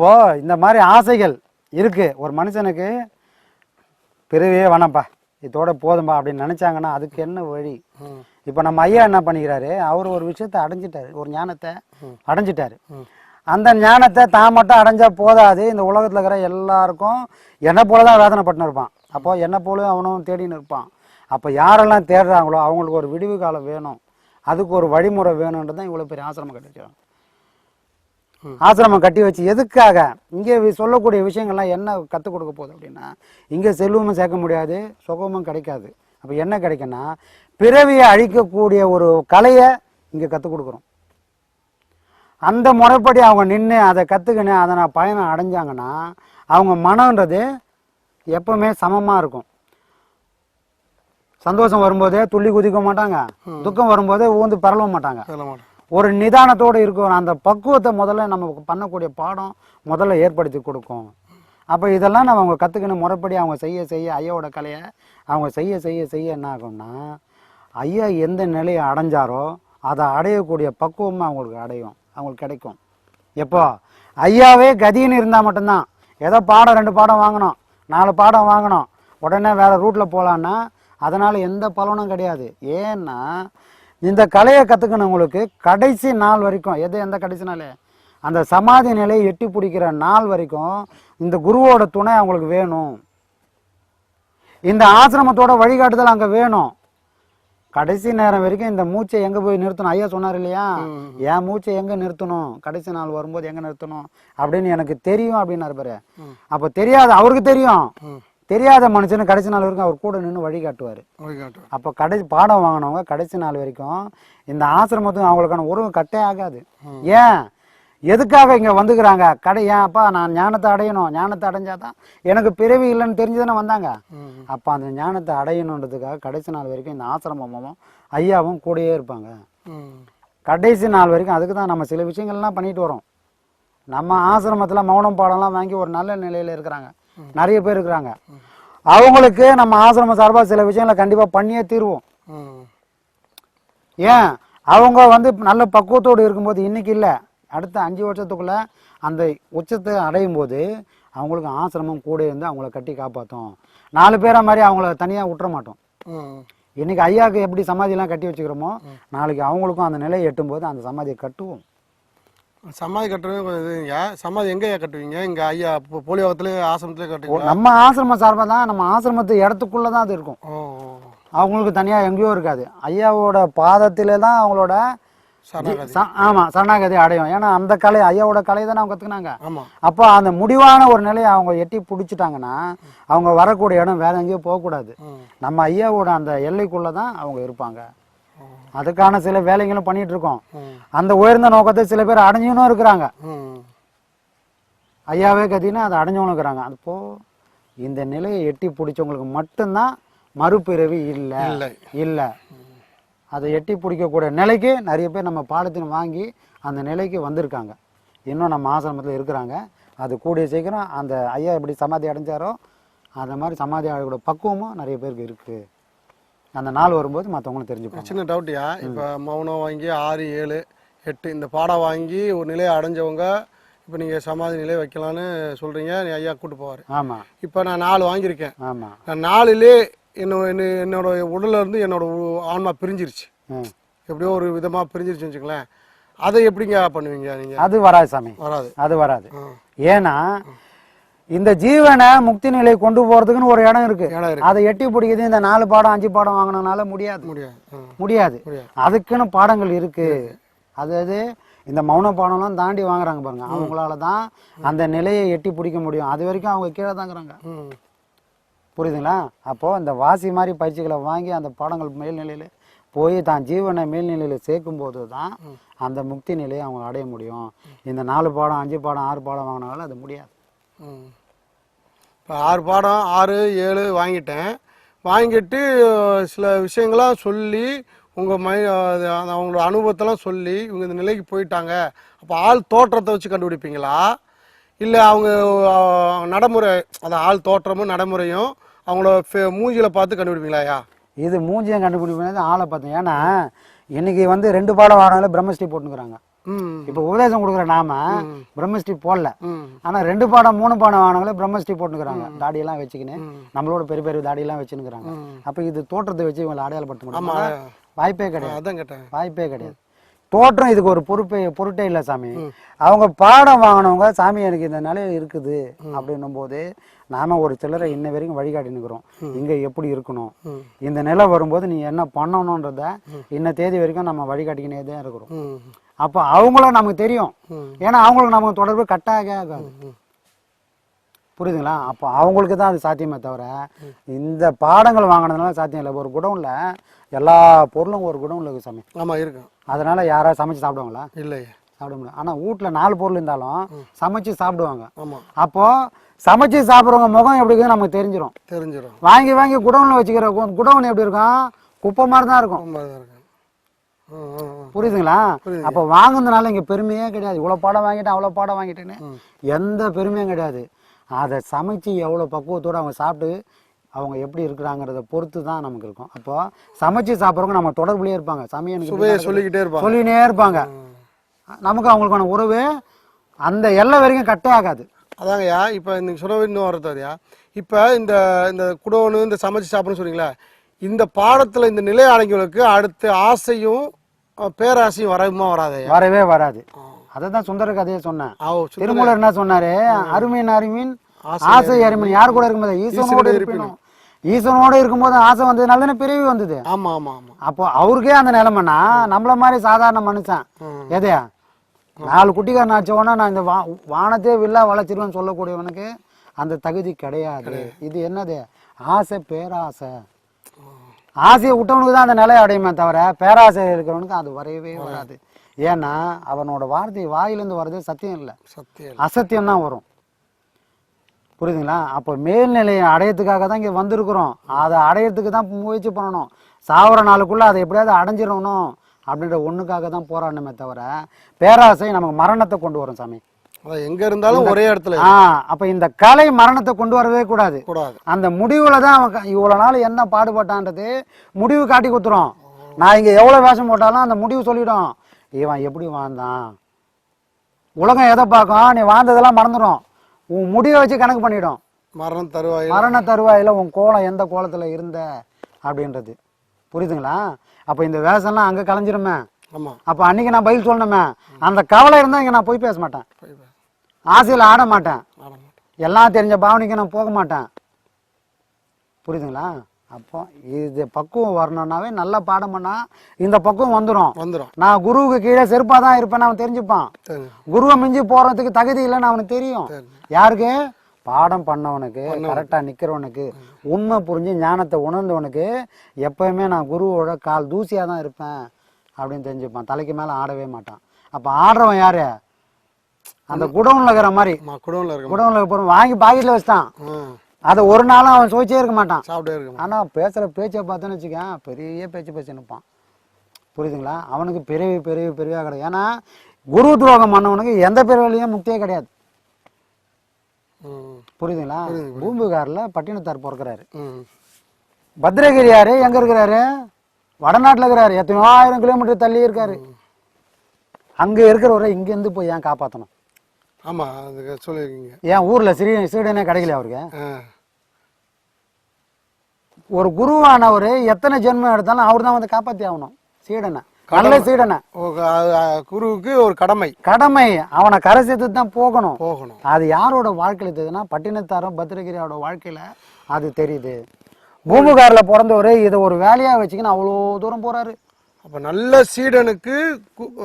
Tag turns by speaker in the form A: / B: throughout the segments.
A: இப்போ இந்த மாதிரி ஆசைகள் இருக்கு. ஒரு மனுஷனுக்கு பிறவியே வேணாம்ப்பா. இதோட போதும்பா. அப்படின்னு நினைச்சாங்கன்னா அதுக்கு என்ன வழி. இப்போ நம்ம ஐயா என்ன பண்ணிக்கிறாரு? அவர் ஒரு விஷயத்தை அடைஞ்சிட்டாரு. ஒரு ஞானத்தை அடைஞ்சிட்டாரு. அந்த ஞானத்தை தான் மட்டும் அடைஞ்சா போதாது. இந்த உலகத்தில் இருக்கிற எல்லாருக்கும் என்னை போல தான் வேதனைப்பட்டு இருப்பான். அப்போ என்னை போல அவனும் தேடின்னு இருப்பான். அப்போ யாரெல்லாம் தேடுறாங்களோ அவங்களுக்கு ஒரு விடிவு காலம் வேணும். அதுக்கு ஒரு வழிமுறை வேணுன்றது தான் இவ்வளோ பெரிய ஆசிரமம் கட்டி வச்சிருக்காங்க ஆசிரமம் கட்டி வச்சு எதுக்காக? இங்கே சொல்லக்கூடிய விஷயங்கள்லாம் என்ன கற்றுக் கொடுக்க போகுது அப்படின்னா இங்கே செல்வமும் சேர்க்க முடியாது சுகமும் கிடைக்காது. அப்போ என்ன கிடைக்குன்னா பிறவியை அழிக்கக்கூடிய ஒரு கலையை இங்கே கற்றுக் கொடுக்குறோம். அந்த முறைப்படி அவங்க நின்று அதை கற்றுக்கின்னு அதை நான் பயணம் அடைஞ்சாங்கன்னா அவங்க மனம்ன்றது எப்பவுமே சமமாக இருக்கும். சந்தோஷம் வரும்போதே துள்ளி குதிக்க மாட்டாங்க. துக்கம் வரும்போதே ஊந்து பரவ மாட்டாங்க. ஒரு நிதானத்தோடு இருக்கும் அந்த பக்குவத்தை முதல்ல நம்ம பண்ணக்கூடிய பாடம் முதல்ல ஏற்படுத்தி கொடுக்கும். அப்போ இதெல்லாம் நம்ம அவங்க கற்றுக்கணும் முறைப்படி அவங்க செய்ய செய்ய ஐயாவோட கலையை அவங்க செய்ய செய்ய செய்ய என்ன ஆகும்னா ஐயா எந்த நிலையை அடைஞ்சாரோ அதை அடையக்கூடிய பக்குவமாக அவங்களுக்கு அடையும். அவங்களுக்கு கிடைக்கும். எப்போ? ஐயாவே கதின்னு இருந்தால் மட்டும்தான். ஏதோ பாடம் ரெண்டு பாடம் வாங்கணும் நாலு பாடம் வாங்கணும். உடனே வேறு ரூட்டில் போகலான்னா அதனால் எந்த பலனும் கிடையாது. ஏன்னா இந்த கலையை கற்றுக்கணவங்களுக்கு கடைசி நாள் வரைக்கும் எது எந்த கடைசி நாள்? அந்த சமாதி நிலையை எட்டி பிடிக்கிற நாள் வரைக்கும் இந்த குருவோட துணை அவங்களுக்கு வேணும். இந்த ஆசிரமத்தோட வழிகாட்டுதல் அங்கே வேணும். கடைசி நேரம் வரைக்கும் இந்த மூச்சை எங்கே போய் நிறுத்தணும்? ஐயா சொன்னார் இல்லையா? என் மூச்சை எங்கே நிறுத்தணும்? கடைசி நாள் வரும்போது எங்கே நிறுத்தணும்? அப்படின்னு எனக்கு தெரியும் அப்படின்னாரு பாரு. அப்போ தெரியாது அவருக்கு தெரியும். தெரியாத மனுஷனு கடைசி நாள் வரைக்கும் அவர் கூட நின்று வழி காட்டுவார்.
B: வழிகாட்டுவேன்
A: அப்போ கடைசி பாடம் வாங்கினவங்க கடைசி நாள் வரைக்கும் இந்த ஆசிரமத்துக்கும் அவங்களுக்கான உறவு கட்டே ஆகாது. ஏன்? எதுக்காக இங்கே வந்துக்கிறாங்க? கடை ஏன் அப்பா நான் ஞானத்தை அடையணும். ஞானத்தை அடைஞ்சாதான் எனக்கு பிறவி இல்லைன்னு தெரிஞ்சுதானே வந்தாங்க. அப்போ அந்த ஞானத்தை அடையணுன்றதுக்காக கடைசி நாள் வரைக்கும் இந்த ஆசிரமமும் ஐயாவும் கூடயே இருப்பாங்க. கடைசி நாள் வரைக்கும் அதுக்கு தான் நம்ம சில விஷயங்கள்லாம் பண்ணிட்டு வரோம். நம்ம ஆசிரமத்தில் மௌனம் பாடம்லாம் வாங்கி ஒரு நல்ல நிலையில் இருக்கிறாங்க. நிறைய பேர் இருக்கிறாங்க. அவங்களுக்கு நம்ம ஆசிரம சார்பாக சில விஷயங்களை கண்டிப்பாக பண்ணியே தீர்வோம். ஏன்? அவங்க வந்து நல்ல பக்குவத்தோடு இருக்கும்போது இன்னைக்கு இல்லை. அடுத்த அஞ்சு வருஷத்துக்குள்ள அந்த உச்சத்தை அடையும் போது அவங்களுக்கு ஆசிரமம் கூட இருந்து அவங்கள கட்டி காப்பாற்றும் நாலு பேரை மாதிரி அவங்கள தனியாக விட்டுற மாட்டோம். இன்னைக்கு ஐயாவுக்கு எப்படி சமாதியெல்லாம் கட்டி வச்சுக்கிறோமோ நாளைக்கு அவங்களுக்கும் அந்த நிலையை எட்டும்போது அந்த சமாதியை கட்டுவோம்.
B: சமாதி கட்டுறது இதுங்க. சமாதி எங்கேயா கட்டுவீங்க? இங்க ஐயா இப்போ போலியோகத்துல ஆசிரமத்துல கட்டுவீங்களா?
A: நம்ம ஆசிரமம் சார்பாக தான் நம்ம ஆசிரமத்து இடத்துக்குள்ளே தான் அது இருக்கும். அவங்களுக்கு தனியாக எங்கேயோ இருக்காது. ஐயாவோட பாதத்திலே தான் அவங்களோட
B: சரணாகதி.
A: ச- ஆமா சரணாகதி அடையும். ஏன்னா அந்த கலை ஐயாவோட கலை தானே அவங்க கற்றுக்கினாங்க அப்போ அந்த முடிவான ஒரு நிலையை அவங்க எட்டி பிடிச்சிட்டாங்கன்னா அவங்க வரக்கூடிய இடம் வேற எங்கேயும் போகக்கூடாது. நம்ம ஐயாவோட அந்த எல்லைக்குள்ளே தான் அவங்க இருப்பாங்க. அதுக்கான சில வேலைகளும் பண்ணிட்டு இருக்கோம். அந்த உயர்ந்த நோக்கத்தை சில பேர் அடைஞ்சவனும் இருக்கிறாங்க. ஐயாவே கத்தினா அதை அடைஞ்சவனும் இருக்கிறாங்க. அப்போ இந்த நிலையை எட்டி பிடிச்சவங்களுக்கு மட்டும்தான் மறுபிறவி இல்லை.
B: இல்லை.
A: அதை எட்டி பிடிக்கக்கூடிய நிலைக்கு நிறைய பேர் நம்ம பாடத்தின் வாங்கி அந்த நிலைக்கு வந்திருக்காங்க. இன்னும் நம்ம ஆசிரமத்தில் இருக்கிறாங்க. அது கூடிய சீக்கிரம் அந்த ஐயா எப்படி சமாதி அடைஞ்சாரோ அந்த மாதிரி சமாதி அடையக்கூடிய பக்குவமும் நிறைய பேருக்கு இருக்குது அந்த நாள் வரும்போது மற்றவங்களும் தெரிஞ்சுப்பாங்க.
B: சின்ன டவுட்டியா இப்போ மௌனம் வாங்கி ஆறு ஏழு எட்டு இந்த பாடம் வாங்கி ஒரு நிலையை அடைஞ்சவங்க இப்போ நீங்கள் சமாதி நிலை வைக்கலான்னு சொல்கிறீங்க நீ ஐயா கூட்டு போவார்.
A: ஆமாம்
B: இப்போ நான் நாலு வாங்கியிருக்கேன்.
A: ஆமாம்
B: நான் நாலுலே என்னோட என்ன- என்னோட உடல்ல இருந்து என்னோட ஆன்மா பிரிஞ்சிருச்சு. எப்படியோ ஒரு விதமாக பிரிஞ்சிருச்சு வச்சுங்களேன் அதை எப்படிங்க பண்ணுவீங்க நீங்கள்
A: அது வராது சாமி.
B: வராது.
A: அது வராது. ஏன்னா இந்த ஜீவனை முக்தி நிலை கொண்டு போகிறதுக்குன்னு ஒரு இடம் இருக்கு. அதை எட்டி பிடிக்குது. இந்த நாலு பாடம் அஞ்சு பாடம் வாங்கினதுனால முடியாது.
B: முடியாது.
A: அதுக்குன்னு பாடங்கள் இருக்கு. அதாவது இந்த மௌன பாடம்லாம் தாண்டி வாங்குறாங்க பாருங்க. அவங்களால தான் அந்த நிலையை எட்டி பிடிக்க முடியும். அது வரைக்கும் அவங்க கீழே தாங்கிறாங்க புரியுதுங்களா? அப்போ இந்த வாசி மாதிரி பயிற்சிகளை வாங்கி அந்த பாடங்கள் மேல்நிலையில போய் தான் ஜீவனை மேல்நிலையில சேர்க்கும் போது தான் அந்த முக்தி நிலையை அவங்க அடைய முடியும். இந்த நாலு பாடம் அஞ்சு பாடம் ஆறு பாடம் வாங்கினாலும் அது முடியாது.
B: ஆறு பாடம் ஆறு ஏழு வாங்கிட்டேன். வாங்கிட்டு சில விஷயங்களாம் சொல்லி உங்கள் மை அவங்களோட அனுபவத்தெல்லாம் சொல்லி இவங்க இந்த நிலைக்கு போயிட்டாங்க. அப்போ ஆள் தோற்றத்தை வச்சு கண்டுபிடிப்பீங்களா? இல்லை அவங்க நடைமுறை அந்த ஆள் தோற்றமும் நடைமுறையும் அவங்களோட ஃபே- பார்த்து கண்டுபிடிப்பீங்களாயா
A: இது மூஞ்சியை கண்டுபிடிப்பீங்க ஆளை பார்த்தேன் ஏன்னா இன்னைக்கு வந்து ரெண்டு பாடம் வாங்கினாலும் பிரம்மஸ்ரீ போட்டுக்கிறாங்க இப்போ உபதேசம் கொடுக்குற நாம பிரம்மஸ்ரீ போடல. ஆனா ரெண்டு பாடம் மூணு பாடம் வாங்கினவங்களே பிரம்மஸ்ரீ போட்டுக்கிறாங்க தாடியெல்லாம் வச்சுக்கின்னு நம்மளோட பெரிய பெரிய தாடியெல்லாம் வச்சுன்னுக்குறாங்க. அப்ப இது தோற்றத்தை வச்சு இவங்களை அடையாளப்படுத்த முடியுமா வாய்ப்பே கிடையாது. வாய்ப்பே கிடையாது. தோற்றம் இதுக்கு ஒரு பொறுப்பே பொருட்டே இல்லை சாமி. அவங்க பாடம் வாங்கினவங்க சாமி எனக்கு இந்த நிலையில இருக்குது. அப்படின்னும் போது நாம ஒரு சிலரை இன்ன வரைக்கும் வழிகாட்டி நிற்கிறோம் இங்க எப்படி இருக்கணும். இந்த நிலை வரும்போது நீ என்ன பண்ணணுன்றத இன்ன தேதி வரைக்கும் நம்ம வழிகாட்டிக்கினே தான் இருக்கிறோம். அப்போ அவங்களும் நமக்கு தெரியும். ஏன்னா அவங்களுக்கு நமக்கு தொடர்பு கட்டாக ஆகாது. புரியுதுங்களா? அப்போ அவங்களுக்கு தான் அது சாத்தியமே தவிர இந்த பாடங்கள் வாங்கினதுனால சாத்தியம் இல்லை. ஒரு குடவுன்ல எல்லா பொருளும் ஒரு குடவுன்ல இருக்கு சாமி
B: ஆமா இருக்கும்
A: அதனால யாராவது சமைச்சு சாப்பிடுவாங்களா?
B: இல்லையே.
A: சாப்பிட முடியும் ஆனா வீட்ல நாலு பொருள் இருந்தாலும் சமைச்சு சாப்பிடுவாங்க.
B: ஆமா.
A: அப்போ சமைச்சு சாப்பிட்றவங்க முகம் எப்படி இருக்குன்னு நமக்கு தெரிஞ்சிடும்
B: தெரிஞ்சிடும்
A: வாங்கி வாங்கி குடவுன்ல வச்சுக்கிற குடவுன் எப்படி இருக்கும். குப்பை மாதிரி தான் இருக்கும்
B: ரொம்ப இதாக இருக்கும் ம் ம் ம்.
A: புரியுதுங்களா?
B: புரியுது.
A: அப்போ வாங்குனதுனால இங்க பெருமையே கிடையாது. இவ்வளோ பாடம் வாங்கிட்டேன் அவ்வளோ பாடம் வாங்கிட்டேன்னு எந்த பெருமையும் கிடையாது. அதை சமைச்சு எவ்வளோ பக்குவத்தோட அவங்க சாப்பிட்டு அவங்க எப்படி இருக்கிறாங்கிறத பொறுத்து தான் நமக்கு இருக்கும். அப்போ சமைச்சு சாப்பிட்றவங்க நம்ம தொடர்புலயே இருப்பாங்க. சமையல்
B: சொல்லிக்கிட்டே இருப்பாங்க.
A: சொல்லினே இருப்பாங்க. நமக்கு அவங்களுக்கான உறவு அந்த எல்லை வரைக்கும் கட்டே ஆகாது.
B: அதாங்கய்யா இப்போ நீங்கள் சொன்ன இன்னும் வரதாரியா இப்போ இந்த இந்த குடோனு இந்த சமைச்சு சாப்பிடணும்னு சொன்னீங்களா இந்த பாடத்தில் இந்த நிலை அடங்கியவர்களுக்கு அடுத்த ஆசையும் பேராசையும் வரவுமா வராதையா
A: வரவே வராது. அதை தான் சுந்தர கதையை சொன்னேன். திருமூலர் என்ன சொன்னாரு? அருமையின் அருமின்
B: ஆசை
A: அருமின் யார் கூட இருக்கும்போது? ஈசனோட இருப்பினும். ஈசனோட இருக்கும்போது ஆசை வந்ததுனால தானே பிறவி வந்தது.
B: ஆமா ஆமா ஆமா.
A: அப்போ அவருக்கே அந்த நிலைமைனா நம்மள மாதிரி சாதாரண மனுஷன். எதையா? நாலு குட்டிக்காரன் ஆச்சவனா நான் இந்த வா வானத்தே வில்லா வளர்ச்சிருவேன்னு சொல்லக்கூடியவனுக்கு அந்த தகுதி கிடையாது. இது என்னது? ஆசை பேராசை. ஆசையை விட்டவனுக்கு தான் அந்த நிலை அடையுமே தவிர பேராசை இருக்கிறவனுக்கு அது வரவே வராது. ஏன்னா அவனோட வார்த்தை வாயிலிருந்து வர்றது சத்தியம் இல்லை.
B: சத்தியம்
A: அசத்தியம் தான் வரும். புரியுதுங்களா? அப்போ மேல்நிலையை அடையறதுக்காக தான் இங்கே வந்திருக்கிறோம். அதை அடையறதுக்கு தான் முயற்சி பண்ணணும். சாவர நாளுக்குள்ள அதை எப்படியாவது அடைஞ்சிடணும் அப்படின்ற ஒண்ணுக்காக தான் போராடணுமே தவிர பேராசை நமக்கு மரணத்தை கொண்டு வரும் சாமி.
B: எங்க இருந்தாலும் ஒரே இடத்துல
A: ஆ அப்ப இந்த கலை மரணத்தை கொண்டு வரவே கூடாது.
B: கூடாது.
A: அந்த முடிவுல தான் அவன் இவ்வளவு நாள் என்ன பாடுபட்டான்றது முடிவு காட்டி கொடுத்துரும். நான் இங்க எவ்வளவு வேஷம் போட்டாலும் அந்த முடிவு சொல்லிடும். இவன் எப்படி வாழ்ந்தான்? உலகம் எதை பார்க்கும்? நீ வாழ்ந்ததெல்லாம் மறந்துடும். உன் முடிவை வச்சு கணக்கு பண்ணிடும்.
B: மரணம் தருவாயில்.
A: மரண தருவாயில உன் கோலம் எந்த கோலத்துல இருந்த? அப்படின்றது. புரியுதுங்களா? அப்ப இந்த வேஷம்லாம் அங்க கலைஞ்சிருமே.
B: ஆமா.
A: அப்ப அன்னைக்கு நான் பதில் சொல்லணுமே. அந்த கவலை இருந்தா இங்க நான் போய் பேச மாட்டேன். ஆசையில் ஆட மாட்டேன். எல்லாம் தெரிஞ்ச பாவனைக்கு நான் போக மாட்டேன். புரியுதுங்களா? அப்போ இது பக்குவம் வரணும்னாவே நல்ல பாடம் பண்ணா இந்த பக்குவம் வந்துடும்
B: வந்துடும்
A: நான் குருவுக்கு கீழே செருப்பாக தான் இருப்பேன் அவன் தெரிஞ்சுப்பான். குருவை மிஞ்சி போறதுக்கு தகுதி இல்லைன்னு அவனுக்கு தெரியும். யாருக்கு? பாடம் பண்ணவனுக்கு கரெக்டாக நிற்கிறவனுக்கு உண்மை புரிஞ்சு ஞானத்தை உணர்ந்தவனுக்கு எப்பயுமே நான் குருவோட கால் தூசியாக தான் இருப்பேன் அப்படின்னு தெரிஞ்சுப்பான். தலைக்கு மேலே ஆடவே மாட்டான். அப்போ ஆடுறவன் யாரு? அந்த குடவுன்ல இருக்கிற மாதிரி.
B: ஆமா குடோன்ல இருக்க
A: குடவுன்ல போகிறோம் வாங்கி பாக்கெட்டில் வச்சிட்டான். அதை ஒரு நாளும் அவன் சுவைச்சே இருக்க மாட்டான்.
B: சாப்பிட்டே இருக்க
A: ஆனால் பேசுகிற பேச்சை பார்த்தோன்னு வச்சுக்கேன் பெரிய பேச்சு பேச்சு நிற்பான் புரியுதுங்களா? அவனுக்கு பிறவி பிறவி பிறவியாக கிடையாது. ஏன்னா குரு துரோகம் பண்ணவனுக்கு எந்த பிறவிலையும் முக்தியே கிடையாது. புரியுதுங்களா? பூம்புகாரில் பட்டினத்தார் பிறக்கிறாரு.
B: ம்.
A: பத்ரகிரி யாரு? எங்க இருக்கிறாரு? வடநாட்டுல இருக்கிறாரு. எத்தனையோ ஆயிரம் கிலோமீட்டர் தள்ளி இருக்காரு. அங்க இருக்கிறவரை இங்க இருந்து போய் ஏன் காப்பாத்தணும்?
B: ஆமா அதுக்கு சொல்லியிருக்கீங்க.
A: ஏன் ஊர்ல சிறீ சீடனே கிடைக்கல அவருக்கு? ஒரு குருவானவர் எத்தனை ஜென்மம் எடுத்தாலும் அவர் தான் வந்து காப்பாத்தி ஆகணும். சீடனை நல்ல சீடனை
B: அது, குருவுக்கு ஒரு கடமை.
A: கடமை. அவனை கரை சேர்த்து தான் போகணும்.
B: போகணும்.
A: அது யாரோட வாழ்க்கையில தெரியுதுன்னா பட்டினத்தாரும் பத்திரகிரியோட வாழ்க்கையில அது தெரியுது. பூம்புகாரில் பிறந்தவர் இதை ஒரு வேலையா வச்சுக்கின்னு அவ்வளோ தூரம் போறாரு.
B: அப்ப நல்ல சீடனுக்கு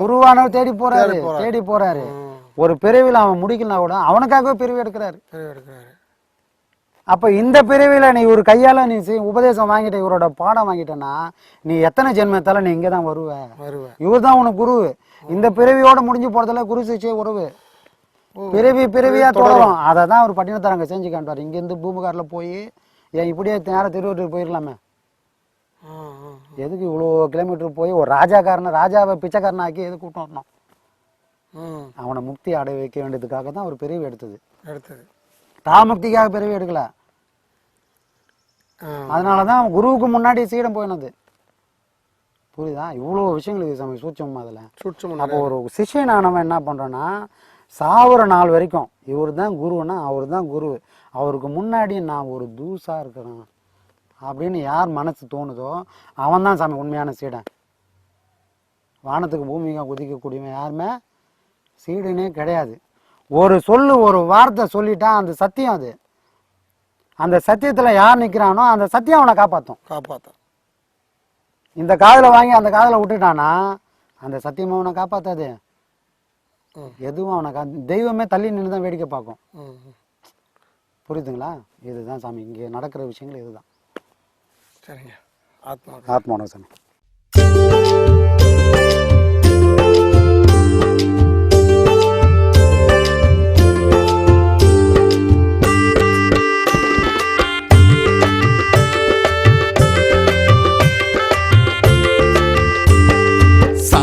A: குருவானவர் தேடி போறாரு. தேடி போறாரு.
B: ம்,
A: ஒரு பிறவியில் அவன் முடிக்கலாம் கூட அவனுக்காகவே பிறவி எடுக்கிறாரு.
B: சரி எடுக்கிறாரு.
A: அப்ப இந்த பிறவியில நீ ஒரு கையால நீ உபதேசம் வாங்கிட்ட இவரோட பாடம் வாங்கிட்டேன்னா நீ எத்தனை ஜென்மத்தால நீ இங்கே தான் வருவ.
B: வருவேன்
A: இவர் தான் உனக்கு குரு. இந்த பிறவியோட முடிஞ்சு போறதுல குரு சிகிச்சை உறவு. பிறவி பிறவியா தொடரும். அதை தான் அவர் பட்டினத்தாரங்க செஞ்சு காட்டுவார் இங்கேருந்து பூம்புகாரில் போய் ஏன் இப்படியே நேரம் திருவள்ளூர் போயிடலாமே. எதுக்கு இவ்வளோ கிலோமீட்டர் போய் ஒரு ராஜாக்காரனை ராஜாவை பிச்சைக்காரனை ஆக்கி எதுக்கு கூட்டம் வரணும்? அவனை முக்தி அடைய வைக்க வேண்டியதுக்காக தான் அவர் பிறவி எடுத்தது.
B: எடுத்தது.
A: தாமுக்திக்காக பிறவி எடுக்கல. அதனால தான் குருவுக்கு முன்னாடி சீடம் போயினது. புரியுதா? இவ்வளோ விஷயங்கள் இருக்குது சாமி சூட்சம் அதில்.
B: சுட்சம்
A: அப்போ ஒரு சிஷ்யனானவன் என்ன பண்ணுறோன்னா சாவர நாள் வரைக்கும் இவர் தான் குருன்னா அவர் தான் குரு. அவருக்கு முன்னாடி நான் ஒரு தூசாக இருக்கிறேன். அப்படின்னு யார் மனசு தோணுதோ அவன் தான் சாமி உண்மையான சீடன். வானத்துக்கு பூமிக்கு குதிக்கக்கூடியவன் யாருமே சீடனே கிடையாது. ஒரு சொல்லு ஒரு வார்த்தை சொல்லிட்டா அந்த சத்தியம் அது. அந்த சத்தியத்தில் யார் நிற்கிறானோ அந்த சத்தியம் அவனை காப்பாற்றும்
B: காப்பாத்த
A: இந்த காதில் வாங்கி அந்த காதில் விட்டுட்டானா அந்த சத்தியம் அவனை காப்பாத்தாது.
B: ம்.
A: எதுவும் அவனை கா தெய்வமே தள்ளி நின்று தான் வேடிக்கை பார்க்கும். புரியுதுங்களா? இதுதான் சாமி இங்கே நடக்கிற விஷயங்கள் இதுதான்.
B: சரிங்க. ஆத்மா
A: ஆத்மானோ சாமி.